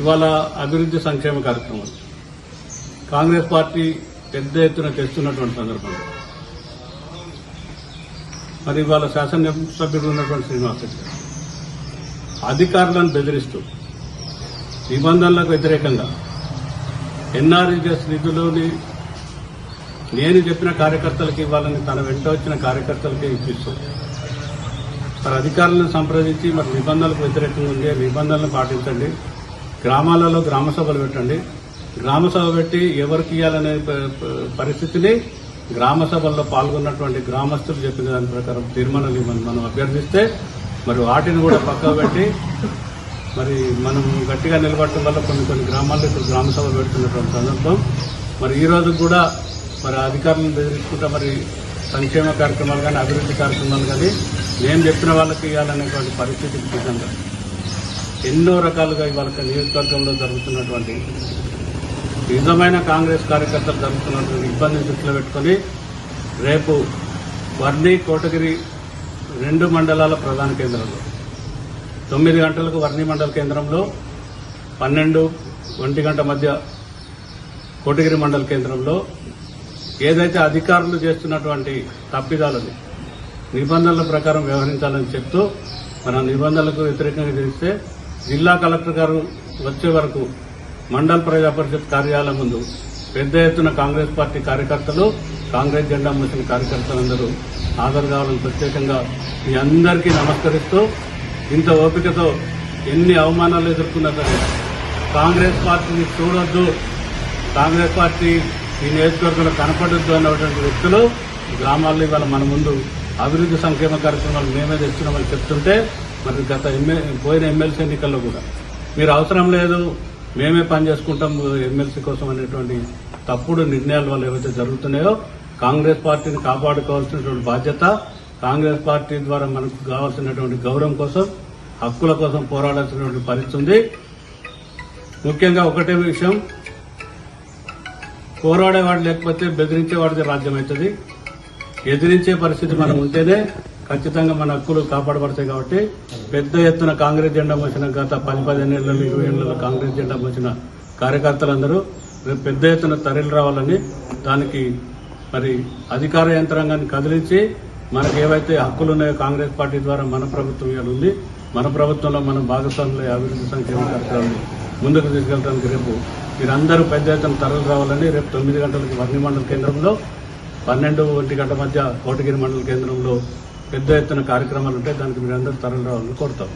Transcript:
ఇవాళ అభివృద్ధి సంక్షేమ కార్యక్రమాలు కాంగ్రెస్ పార్టీ పెద్ద ఎత్తున తెస్తున్నటువంటి సందర్భంలో మరి ఇవాళ శాసనసభ్యుడు ఉన్నటువంటి శ్రీనివాస్ గారు. అధికారులను బెదిరిస్తూ నిబంధనలకు వ్యతిరేకంగా ఎన్ఆర్ఎస్ నిధులని నేను చెప్పిన కార్యకర్తలకు ఇవ్వాలని తన వెంట వచ్చిన కార్యకర్తలకే ఇప్పిస్తూ మరి అధికారులను సంప్రదించి మరి నిబంధనలకు వ్యతిరేకంగా ఉండే నిబంధనలు పాటించండి. గ్రామాలలో గ్రామ సభలు పెట్టండి. గ్రామ సభ పెట్టి ఎవరికి ఇవ్వాలనే ప- పరిస్థితిని గ్రామ సభల్లో పాల్గొన్నటువంటి గ్రామస్తులు చెప్పిన దాని ప్రకారం తీర్మానాలు మనం మనం అభ్యర్థిస్తే మరి వాటిని కూడా పక్కకు పెట్టి మరి మనం గట్టిగా నిలబడటం వల్ల కొన్ని కొన్ని గ్రామాల్లో ఇప్పుడు గ్రామ సభలు పెడుతున్నటువంటి సందర్భం. మరి ఈ రోజు కూడా మరి అధికారులను బెదిరించుకుంటా మరి సంక్షేమ కార్యక్రమాలు కానీ అభివృద్ధి కార్యక్రమాలు కానీ నేను చెప్పిన వాళ్ళకి ఇవ్వాలనేటువంటి పరిస్థితి సిద్ధంగా ఎన్నో రకాలుగా ఇవాళ నియోజకవర్గంలో జరుగుతున్నటువంటి నిజమైన కాంగ్రెస్ కార్యకర్తలు జరుగుతున్నటువంటి ఇబ్బందిని దృష్టిలో పెట్టుకొని రేపు వర్ణి కోటగిరి రెండు మండలాల ప్రధాన కేంద్రంలో తొమ్మిది గంటలకు వర్ణి మండల కేంద్రంలో పన్నెండు ఒంటి గంట మధ్య కోటగిరి మండల కేంద్రంలో ఏదైతే అధికారులు చేస్తున్నటువంటి తప్పిదాలని నిబంధనల ప్రకారం వ్యవహరించాలని చెప్తూ మన నిబంధనలకు వ్యతిరేకంగా చేస్తే జిల్లా కలెక్టర్ గారు వచ్చే వరకు మండల ప్రజా పరిషత్ కార్యాలయం ముందు పెద్ద ఎత్తున కాంగ్రెస్ పార్టీ కార్యకర్తలు కాంగ్రెస్ జెండా మోసిన కార్యకర్తలందరూ హాజరు కావాలని ప్రత్యేకంగా మీ అందరికీ నమస్కరిస్తూ ఇంత ఓపికతో ఎన్ని అవమానాలు ఎదుర్కొన్నా సరే కాంగ్రెస్ పార్టీని చూడొద్దు కాంగ్రెస్ పార్టీ ఈ నియోజకవర్గంలో కనపడొద్దు అన్నటువంటి వ్యక్తులు గ్రామాల్లో ఇవాళ మన ముందు అభివృద్ధి సంక్షేమ కార్యక్రమాలు మేమే తెస్తున్నామని చెప్తుంటే మరి గత ఎమ్మె పోయిన ఎమ్మెల్సీ ఎన్నికల్లో కూడా. మీరు అవసరం లేదు మేమే పని చేసుకుంటాం ఎమ్మెల్సీ కోసం అనేటువంటి తప్పుడు నిర్ణయాల వల్ల ఏవైతే జరుగుతున్నాయో కాంగ్రెస్ పార్టీని కాపాడుకోవాల్సినటువంటి బాధ్యత కాంగ్రెస్ పార్టీ ద్వారా మనకు కావాల్సినటువంటి గౌరవం కోసం హక్కుల కోసం పోరాడాల్సినటువంటి పరిస్థితి ఉంది. ముఖ్యంగా ఒకటే విషయం పోరాడేవాడు లేకపోతే బెదిరించేవాడిది రాజ్యం అవుతుంది ఎదిరించే పరిస్థితి మనం ఉంటేనే ఖచ్చితంగా మన హక్కులు కాపాడబడతాయి కాబట్టి పెద్ద ఎత్తున కాంగ్రెస్ జెండా మోసిన గత పది పదిహేను ఇరవై ఏళ్ళలో కాంగ్రెస్ జెండా మోసిన కార్యకర్తలందరూ రేపు పెద్ద ఎత్తున తరలి రావాలని దానికి మరి అధికార యంత్రాంగాన్ని కదిలించి మనకు ఏవైతే హక్కులు ఉన్నాయో కాంగ్రెస్ పార్టీ ద్వారా మన ప్రభుత్వం ఇవాళ ఉంది. మన ప్రభుత్వంలో మనం భాగస్వాములు అభివృద్ధి సంక్షేమ కార్యక్రమాలు ముందుకు తీసుకెళ్ళడానికి రేపు మీరందరూ పెద్ద ఎత్తున తరలి రావాలని రేపు తొమ్మిది గంటలకు వర్ణి మండల కేంద్రంలో పన్నెండు ఒంటి గంట మధ్య కోటగిరి మండల కేంద్రంలో పెద్ద ఎత్తున కార్యక్రమాలు ఉంటాయి దానికి మీరందరూ తరలి రావాలని కోరుతాము.